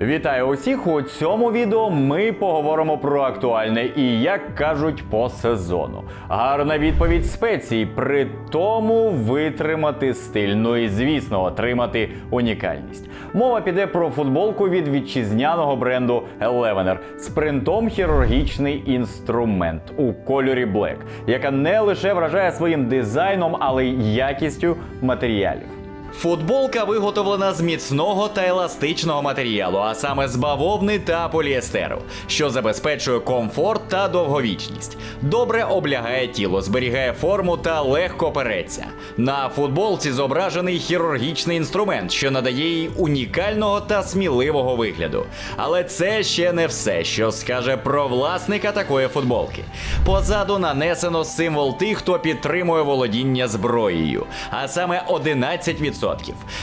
Вітаю усіх! У цьому відео ми поговоримо про актуальне і, як кажуть, по сезону. Гарна відповідь спецій, при тому витримати стиль. Ну і звісно, отримати унікальність. Мова піде про футболку від вітчизняного бренду Elevener з принтом хірургічний інструмент у кольорі Black, яка не лише вражає своїм дизайном, але й якістю матеріалів. Футболка виготовлена з міцного та еластичного матеріалу, а саме з бавовни та поліестеру, що забезпечує комфорт та довговічність. Добре облягає тіло, зберігає форму та легко переться. На футболці зображений хірургічний інструмент, що надає їй унікального та сміливого вигляду. Але це ще не все, що скаже про власника такої футболки. Позаду нанесено символ тих, хто підтримує володіння зброєю, а саме 11%.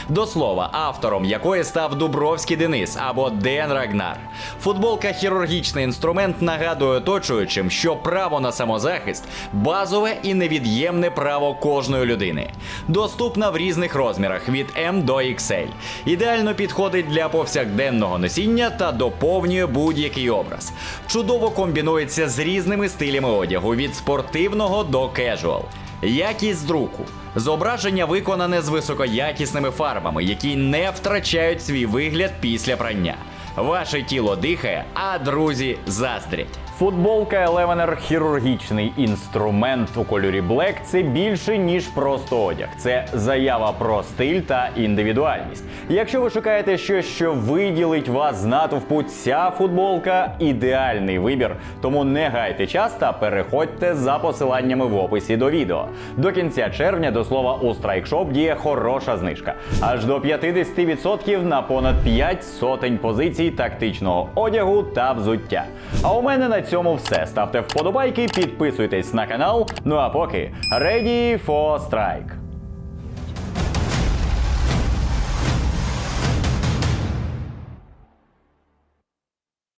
До слова, автором якої став Дубровський Денис або Ден Рагнар. Футболка хірургічний інструмент нагадує оточуючим, що право на самозахист базове і невід'ємне право кожної людини. Доступна в різних розмірах від М до XL. Ідеально підходить для повсякденного носіння та доповнює будь-який образ. Чудово комбінується з різними стилями одягу від спортивного до кежуал. Якість друку. Зображення виконане з високоякісними фарбами, які не втрачають свій вигляд після прання. Ваше тіло дихає, а друзі заздрять. Футболка Elevener хірургічний інструмент у кольорі Black – це більше ніж просто одяг. Це заява про стиль та індивідуальність. Якщо ви шукаєте щось, що виділить вас з натовпу, ця футболка ідеальний вибір. Тому не гайте час та переходьте за посиланнями в описі до відео. До кінця червня, до слова, у страйкшоп діє хороша знижка. Аж до 50% на понад 5 сотень позицій тактичного одягу та взуття. А у мене на цьому все. Ставте вподобайки, підписуйтесь на канал. Ну а поки ready for strike!